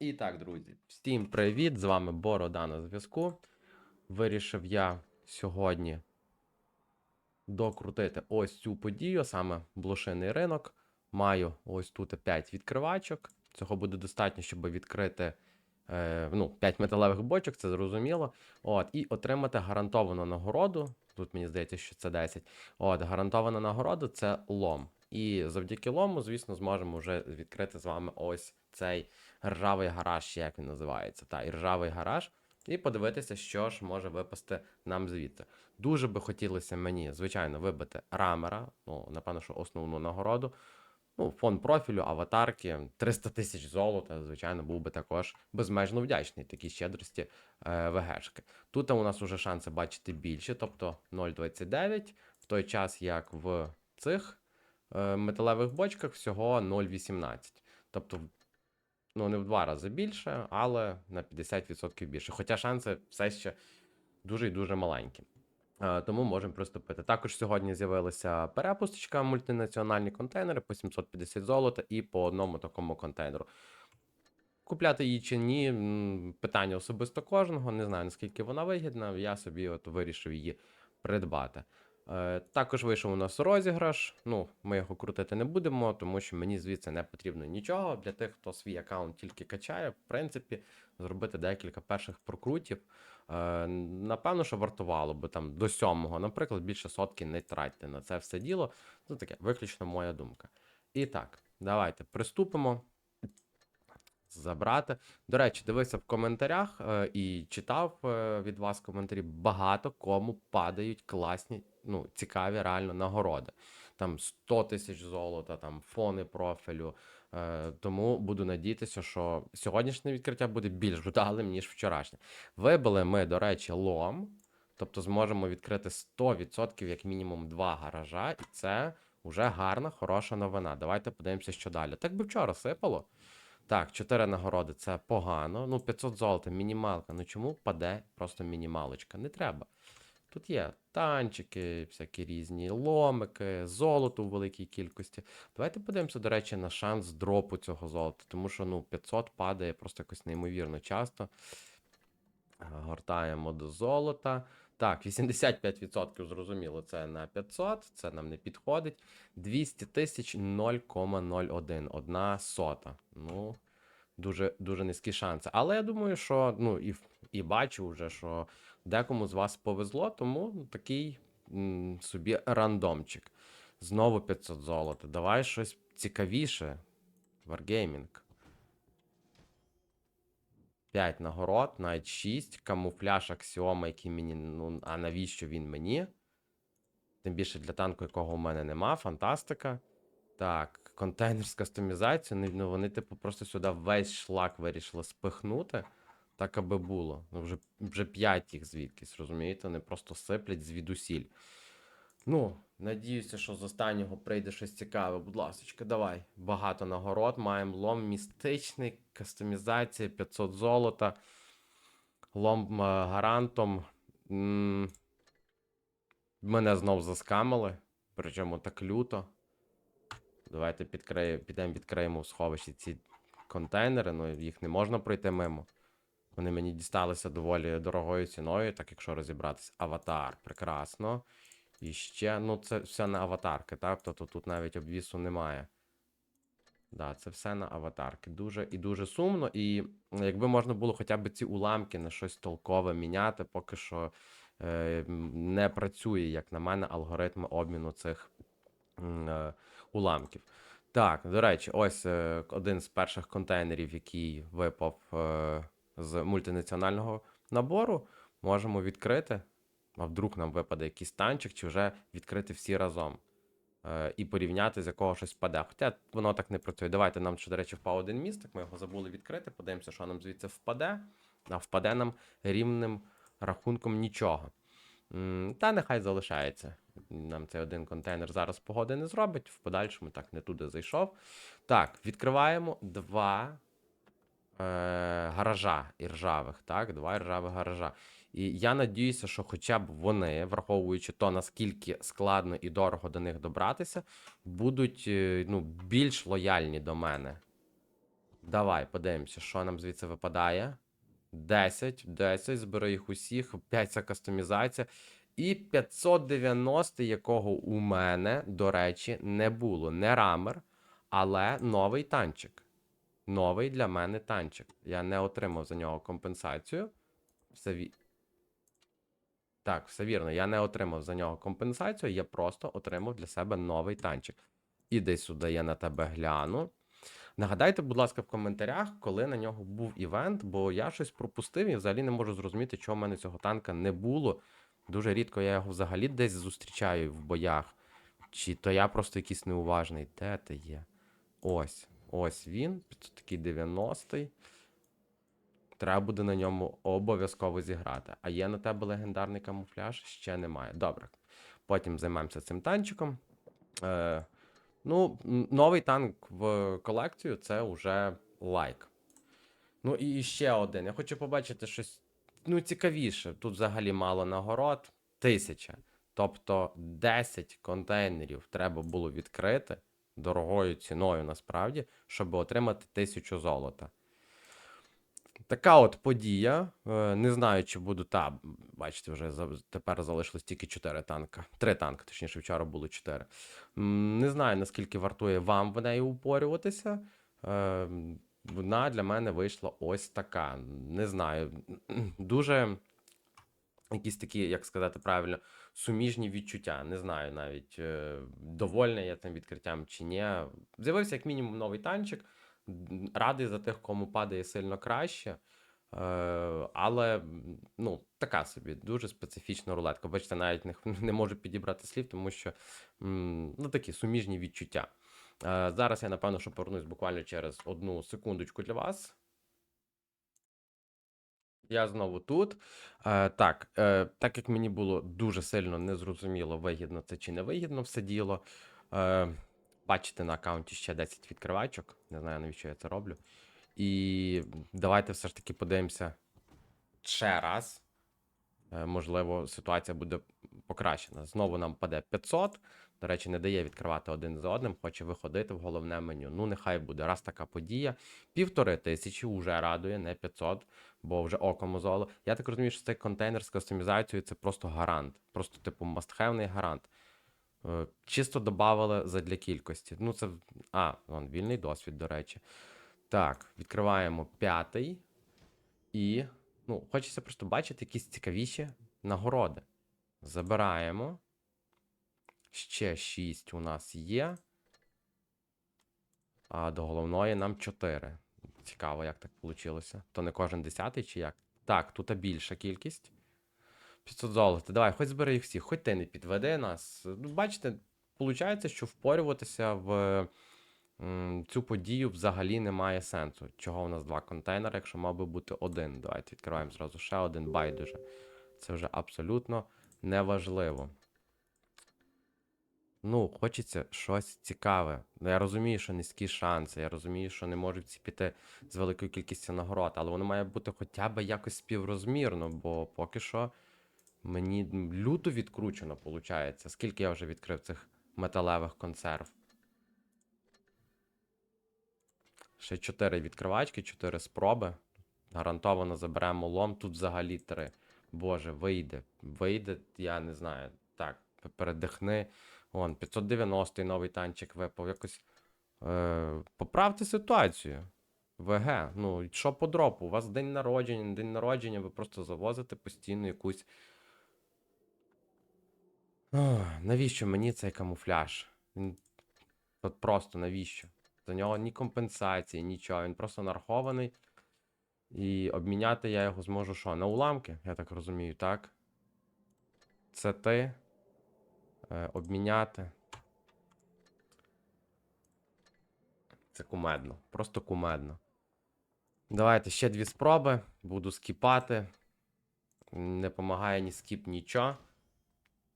І так, друзі, всім привіт! З вами Борода на зв'язку. Вирішив я сьогодні докрутити ось цю подію, саме блошиний ринок. Маю ось тут 5 відкривачок. Цього буде достатньо, щоб відкрити е, ну, 5 металевих бочок, це зрозуміло. От, і отримати гарантовану нагороду. Тут мені здається, що це 10. От, гарантована нагорода це лом. І завдяки лому, звісно, зможемо вже відкрити з вами ось цей ржавий гараж, як він називається. Та, і ржавий гараж. І подивитися, що ж може випасти нам звідти. Дуже би хотілося мені, звичайно, вибити рамера. Ну, напевно, що основну нагороду. Ну, фон профілю, аватарки, 300 тисяч золота, звичайно, був би також безмежно вдячний такій щедрості е, ВГшки. Тут у нас вже шанси бачити більше, тобто 0,29, в той час як в цих е, металевих бочках всього 0,18. Тобто, ну, не в два рази більше, але на 50% більше. Хоча шанси все ще дуже і дуже маленькі. Тому можемо приступити. Також сьогодні з'явилася перепусточка, мультинаціональні контейнери по 750 золота і по одному такому контейнеру. Купляти її чи ні, питання особисто кожного. Не знаю, наскільки вона вигідна. Я собі от вирішив її придбати. Е, Також вийшов у нас розіграш. Ну, ми його крутити не будемо, тому що мені звідси не потрібно нічого. Для тих, хто свій аккаунт тільки качає, в принципі, зробити декілька перших прокрутів. Е, Напевно, що вартувало би там до сьомого, наприклад, більше сотки не тратьте на це все діло. Це таке виключно моя думка. І так, давайте приступимо. Забрати. До речі, дивився в коментарях е, і читав е, від вас коментарі. Багато кому падають класні, ну, цікаві реально нагороди. Там 100 тисяч золота, там фони профілю. Е, тому буду надіятися, що сьогоднішнє відкриття буде більш вдалим, ніж вчорашнє. Вибили ми, до речі, лом. Тобто зможемо відкрити 100% як мінімум два гаража, і це вже гарна, хороша новина. Давайте подивимося, що далі. Так би вчора сипало. Так, 4 нагороди це погано. Ну, 500 золота, мінімалка. Ну чому паде просто мінімалочка? Не треба. Тут є танчики, всякі різні ломики, золото у великій кількості. Давайте подивимося, до речі, на шанс дропу цього золота, тому що ну, 500 падає просто якось неймовірно часто. Гортаємо до золота. Так, 85% зрозуміло, це на 500, це нам не підходить. 200 тисяч 0,01. Одна сота. Ну, дуже, дуже низькі шанси. Але я думаю, що ну, і, і бачу вже, що декому з вас повезло, тому такий м, собі рандомчик. Знову 500 золота. Давай щось цікавіше. Wargaming. 5 нагород, навіть 6. Камуфляж аксіома, який мені. Ну, а навіщо він мені? Тим більше для танку, якого у мене нема. Фантастика. Так, контейнер з кастомізацією. Ну, вони, типу, просто сюди весь шлак вирішили спихнути. Так аби було. Ну, вже, вже 5 їх звідкись, розумієте? Вони просто сиплять звідусіль. Ну, надіюся, що з останнього прийде щось цікаве. Будь ласка, давай. Багато нагород. Маємо лом містичний, кастомізація, 500 золота. Лом е, гарантом. М, Мене знов заскамили. Причому так люто. Давайте підкриє, підемо відкриємо в сховищі ці контейнери. Ну, їх не можна пройти мимо. Вони мені дісталися доволі дорогою ціною, так якщо розібратися. Аватар, прекрасно. І ще, ну, це все на аватарки, так? Тобто тут навіть обвісу немає. Да, це все на аватарки. Дуже і дуже сумно. І якби можна було хоча б ці уламки на щось толкове міняти, поки що е, не працює, як на мене, алгоритм обміну цих е, уламків. Так, до речі, ось е, один з перших контейнерів, який випав е, з мультинаціонального набору. Можемо відкрити. А вдруг нам випаде якийсь танчик, чи вже відкрити всі разом. Е, і порівняти, з якого щось впаде. Хоча воно так не працює. Давайте нам, що, до речі, впав один містик, ми його забули відкрити. Подивимося, що нам звідси впаде. А впаде нам рівним рахунком нічого. Та нехай залишається. Нам цей один контейнер зараз погоди не зробить. В подальшому так не туди зайшов. Так, відкриваємо два е, гаража іржавих, так, два іржавих гаража. І я надіюся, що хоча б вони, враховуючи то, наскільки складно і дорого до них добратися, будуть е, ну, більш лояльні до мене. Давай, подивимося, що нам звідси випадає. 10, 10, зберу їх усіх, 5 це кастомізація. І 590, якого у мене, до речі, не було. Не рамер, але новий танчик. Новий для мене танчик. Я не отримав за нього компенсацію. Все. Так, все вірно. Я не отримав за нього компенсацію, я просто отримав для себе новий танчик. Іди сюди, я на тебе гляну. Нагадайте, будь ласка, в коментарях, коли на нього був івент, бо я щось пропустив і взагалі не можу зрозуміти, чого в мене цього танка не було. Дуже рідко я його взагалі десь зустрічаю в боях. Чи то я просто якийсь неуважний. Де ти є? Ось. Ось він. Такий 90-й. Треба буде на ньому обов'язково зіграти. А є на тебе легендарний камуфляж? Ще немає. Добре. Потім займемося цим танчиком. Е, ну, новий танк в колекцію це вже лайк. Ну і ще один. Я хочу побачити щось ну, цікавіше. Тут взагалі мало нагород. Тисяча. Тобто 10 контейнерів треба було відкрити дорогою ціною насправді, щоб отримати тисячу золота. Така от подія. Е, Не знаю, чи буду та. Бачите, вже тепер залишилось тільки 4 танка. 3 танки, точніше, вчора було 4. Не знаю, наскільки вартує вам в неї упорюватися. Е, Вона для мене вийшла ось така. Не знаю. Дуже якісь такі, як сказати правильно, суміжні відчуття. Не знаю навіть, е, довольний я тим відкриттям чи ні. З'явився як мінімум новий танчик. Радий за тих, кому падає сильно краще. Е, але ну, така собі дуже специфічна рулетка. Бачите, навіть не, не можу підібрати слів, тому що ну, такі суміжні відчуття. Е, зараз я, напевно, що повернусь буквально через одну секундочку для вас. Я знову тут. Е, так, так як мені було дуже сильно незрозуміло, вигідно це чи не вигідно все діло. Бачите на аккаунті ще 10 відкривачок. Не знаю, навіщо я це роблю. І давайте все ж таки подивимося ще раз. Е, можливо, ситуація буде покращена. Знову нам паде 500. До речі, не дає відкривати один за одним, хоче виходити в головне меню. Ну, нехай буде раз така подія. Півтори тисячі вже радує, не 500, бо вже око мозоло. Я так розумію, що цей контейнер з кастомізацією це просто гарант. Просто, типу, мастхевний гарант. Е, Чисто додавали задля кількості. Ну, це. А, вон, вільний досвід, до речі. Так, відкриваємо п'ятий. І. Ну, хочеться просто бачити якісь цікавіші нагороди. Забираємо. Ще 6 у нас є. А до головної нам 4. Цікаво, як так вийшло. То не кожен десятий чи як? Так, тут більша кількість. 500 золота. Давай, хоч збери їх всіх, хоч ти не підведи нас. Ну, бачите, виходить, що впорюватися в цю подію взагалі немає сенсу. Чого у нас два контейнери, якщо мав би бути один. Давайте відкриваємо зразу ще один байдуже. Це вже абсолютно неважливо. Ну, хочеться щось цікаве. Я розумію, що низькі шанси, я розумію, що не можуть всі піти з великою кількістю нагород, але воно має бути хоча б якось співрозмірно, бо поки що мені люто відкручено виходить. Скільки я вже відкрив цих металевих консерв? Ще 4 відкривачки, 4 спроби. Гарантовано заберемо лом. Тут взагалі 3. Боже, вийде. Вийде, я не знаю. Так, передихни. Вон, 590 новий танчик випав. Якось. Е, поправте ситуацію. ВГ. Ну, що по дропу? У вас день народження, день народження, ви просто завозите постійно якусь. Навіщо мені цей камуфляж? От просто навіщо? За нього ні компенсації, нічого. Він просто нарахований. І обміняти я його зможу що? На уламки, я так розумію, так? Це ти. Е, обміняти. Це кумедно. Просто кумедно. Давайте ще дві спроби. Буду скіпати. Не допомагає ні скіп, нічого.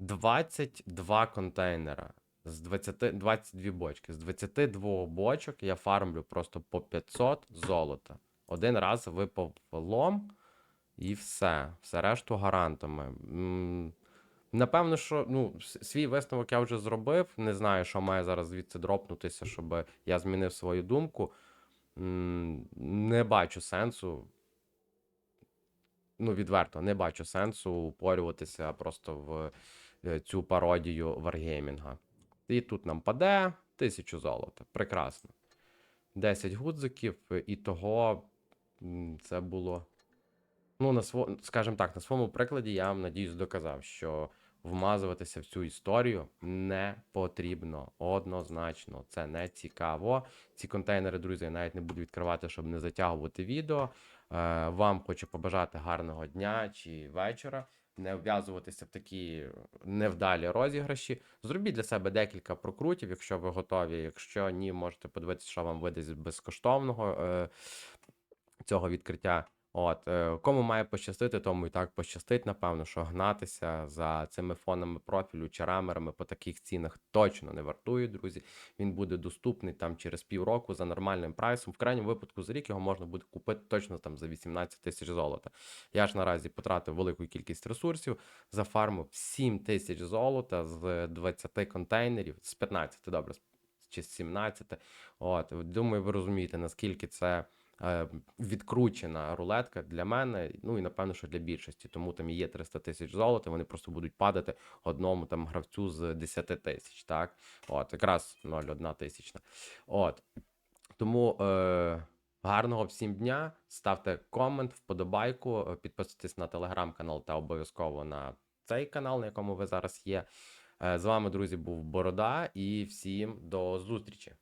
22 контейнера. З 20, 22 бочки. З 22 бочок я фармлю просто по 500 золота. Один раз випав лом і все. Все решту гарантами. Напевно, що ну, свій висновок я вже зробив. Не знаю, що має зараз звідси дропнутися, щоб я змінив свою думку. Не бачу сенсу. Ну, відверто, не бачу сенсу упорюватися просто в цю пародію варгеймінга. І тут нам паде тисячу золота. Прекрасно. 10 гудзиків, і того це було. Ну, на сво... скажімо так, на своєму прикладі я вам надіюсь доказав, що вмазуватися в цю історію не потрібно. Однозначно, це не цікаво. Ці контейнери, друзі, я навіть не буду відкривати, щоб не затягувати відео. Е, вам хочу побажати гарного дня чи вечора. Не вв'язуватися в такі невдалі розіграші. Зробіть для себе декілька прокрутів, якщо ви готові. Якщо ні, можете подивитися, що вам видасть безкоштовного е, цього відкриття. От, е, кому має пощастити, тому і так пощастить, напевно, що гнатися за цими фонами профілю чи рамерами по таких цінах точно не вартує, друзі. Він буде доступний там через півроку за нормальним прайсом. В крайньому випадку за рік його можна буде купити точно там за 18 тисяч золота. Я ж наразі потратив велику кількість ресурсів, зафармив 7 тисяч золота з 20 контейнерів, з 15, добре, чи з 17. От, думаю, ви розумієте, наскільки це відкручена рулетка для мене, ну і напевно, що для більшості. Тому там є 300 тисяч золота, вони просто будуть падати одному там гравцю з 10 тисяч. Так, от, якраз 0,1 тисячна. От. Тому е, гарного всім дня. Ставте комент, вподобайку, е, підписуйтесь на телеграм-канал та обов'язково на цей канал, на якому ви зараз є. Е, з вами, друзі, був Борода, і всім до зустрічі.